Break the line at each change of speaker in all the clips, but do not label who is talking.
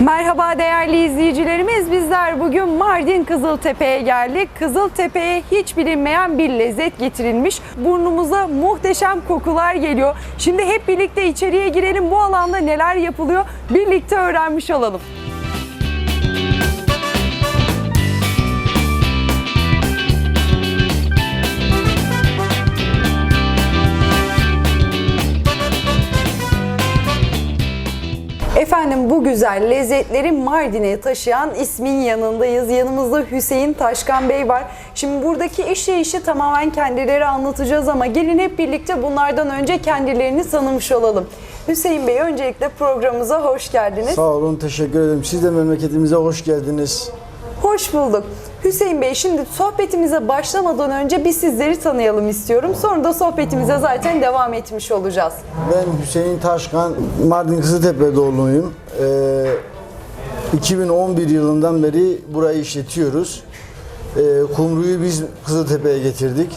Merhaba değerli izleyicilerimiz. Bizler bugün Mardin Kızıltepe'ye geldik. Kızıltepe'ye hiç bilinmeyen bir lezzet getirilmiş. Burnumuza muhteşem kokular geliyor. Şimdi hep birlikte içeriye girelim. Bu alanda neler yapılıyor birlikte öğrenmiş olalım. Efendim bu güzel lezzetleri Mardin'e taşıyan ismin yanındayız. Yanımızda Hüseyin Taşkan Bey var. Şimdi buradaki işleyişi tamamen kendileri anlatacağız ama gelin hep birlikte bunlardan önce kendilerini tanımış olalım. Hüseyin Bey öncelikle programımıza hoş geldiniz.
Sağ olun, teşekkür ederim. Siz de memleketimize hoş geldiniz.
Hoş bulduk. Hüseyin Bey şimdi sohbetimize başlamadan önce bir sizleri tanıyalım istiyorum. Sonra da sohbetimize zaten devam etmiş olacağız.
Ben Hüseyin Taşkan, Mardin Kızıltepe doğumluyum. Ee, 2011 yılından beri burayı işletiyoruz. Ee, kumruyu biz Kızıltepe'ye getirdik.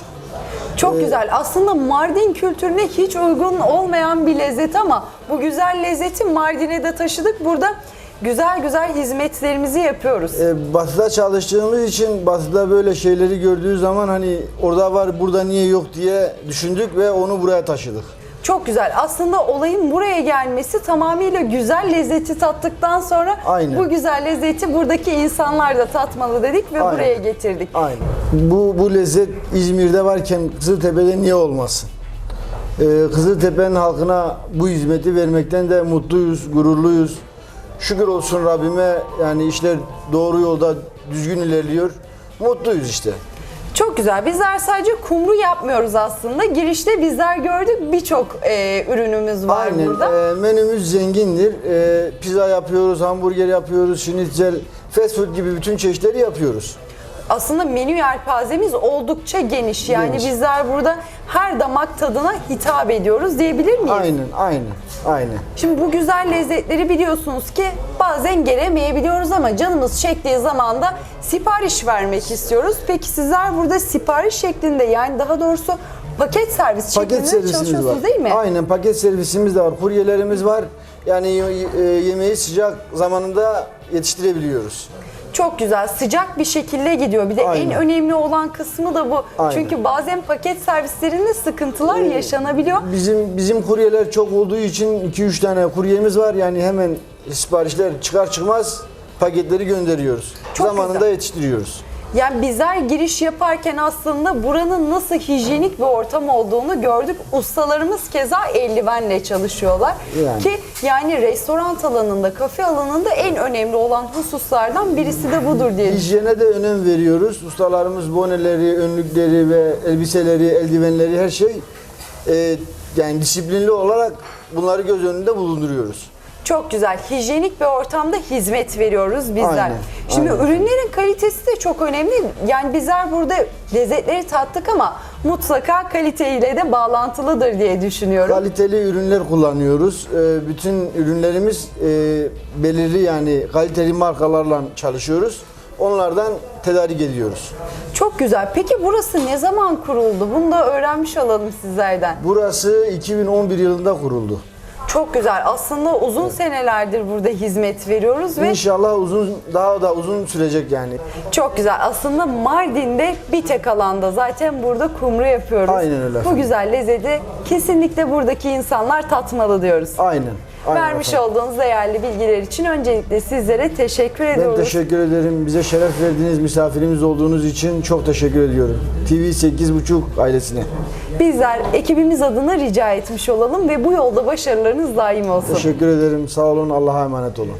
Çok güzel. Aslında Mardin kültürüne hiç uygun olmayan bir lezzet ama bu güzel lezzeti Mardin'e de taşıdık. Burada güzel güzel hizmetlerimizi yapıyoruz.
Ee, batı'da çalıştığımız için Batı'da böyle şeyleri gördüğü zaman hani orada var burada niye yok diye düşündük ve onu buraya taşıdık.
Çok güzel. Aslında olayın buraya gelmesi tamamıyla güzel lezzeti tattıktan sonra
Aynen.
bu güzel lezzeti buradaki insanlar da tatmalı dedik ve
Aynen.
buraya getirdik.
Aynen. Bu, bu lezzet İzmir'de varken Kızıltepe'de niye olmasın? Ee, Kızıltepe'nin halkına bu hizmeti vermekten de mutluyuz, gururluyuz. Şükür olsun Rabbime yani işler doğru yolda düzgün ilerliyor. Mutluyuz işte.
Çok güzel. Bizler sadece kumru yapmıyoruz aslında. Girişte bizler gördük birçok e, ürünümüz var
Aynen.
burada.
e, menümüz zengindir. E, pizza yapıyoruz, hamburger yapıyoruz, şinitzel, fast food gibi bütün çeşitleri yapıyoruz.
Aslında menü yelpazemiz oldukça geniş. Yani
Geniş.
bizler burada her damak tadına hitap ediyoruz diyebilir miyiz?
Aynen, aynen, aynen.
Şimdi bu güzel lezzetleri biliyorsunuz ki bazen gelemeyebiliyoruz ama canımız çektiği zaman da sipariş vermek istiyoruz. Peki sizler burada sipariş şeklinde yani daha doğrusu paket servis
Paket
şeklinde
servisimiz
çalışıyorsunuz
var.
değil mi?
Aynen paket servisimiz de var. Kuryelerimiz var. Yani e, yemeği sıcak zamanında yetiştirebiliyoruz.
Çok güzel sıcak bir şekilde gidiyor. Bir de
Aynen.
en önemli olan kısmı da bu.
Aynen.
Çünkü bazen paket servislerinde sıkıntılar yaşanabiliyor.
Bizim bizim kuryeler çok olduğu için 2-3 tane kuryemiz var. Yani hemen siparişler çıkar çıkmaz paketleri gönderiyoruz.
Çok
Zamanında
güzel.
yetiştiriyoruz.
Yani bizler giriş yaparken aslında buranın nasıl hijyenik bir ortam olduğunu gördük. Ustalarımız keza eldivenle çalışıyorlar.
Yani.
Ki yani restoran alanında, kafe alanında en önemli olan hususlardan birisi de budur diye
Hijyene de önem veriyoruz. Ustalarımız boneleri, önlükleri ve elbiseleri, eldivenleri her şey e, yani disiplinli olarak bunları göz önünde bulunduruyoruz.
Çok güzel. Hijyenik bir ortamda hizmet veriyoruz bizler.
Aynen,
Şimdi
aynen.
ürünlerin kalitesi de çok önemli. Yani bizler burada lezzetleri tattık ama mutlaka kaliteyle de bağlantılıdır diye düşünüyorum.
Kaliteli ürünler kullanıyoruz. Ee, Bütün ürünlerimiz e, belirli yani kaliteli markalarla çalışıyoruz. Onlardan tedarik ediyoruz.
Çok güzel. Peki burası ne zaman kuruldu? Bunu da öğrenmiş olalım sizlerden.
Burası 2011 yılında kuruldu.
Çok güzel. Aslında uzun senelerdir burada hizmet veriyoruz ve
İnşallah uzun daha da uzun sürecek yani.
çok güzel. Aslında Mardin'de bir tek alanda zaten burada kumru yapıyoruz.
Aynen öyle
Bu
efendim.
güzel lezzeti kesinlikle buradaki insanlar tatmalı diyoruz.
Aynen. Aynen
Vermiş
efendim.
olduğunuz değerli bilgiler için öncelikle sizlere teşekkür
Ben
ediyoruz.
teşekkür ederim. Bize şeref verdiğiniz misafirimiz olduğunuz için çok teşekkür ediyorum. TV 8.5 ailesine.
Bizler ekibimiz adına rica etmiş olalım ve bu yolda başarılarınız daim olsun.
Teşekkür ederim. Sağ olun. Allah'a emanet olun.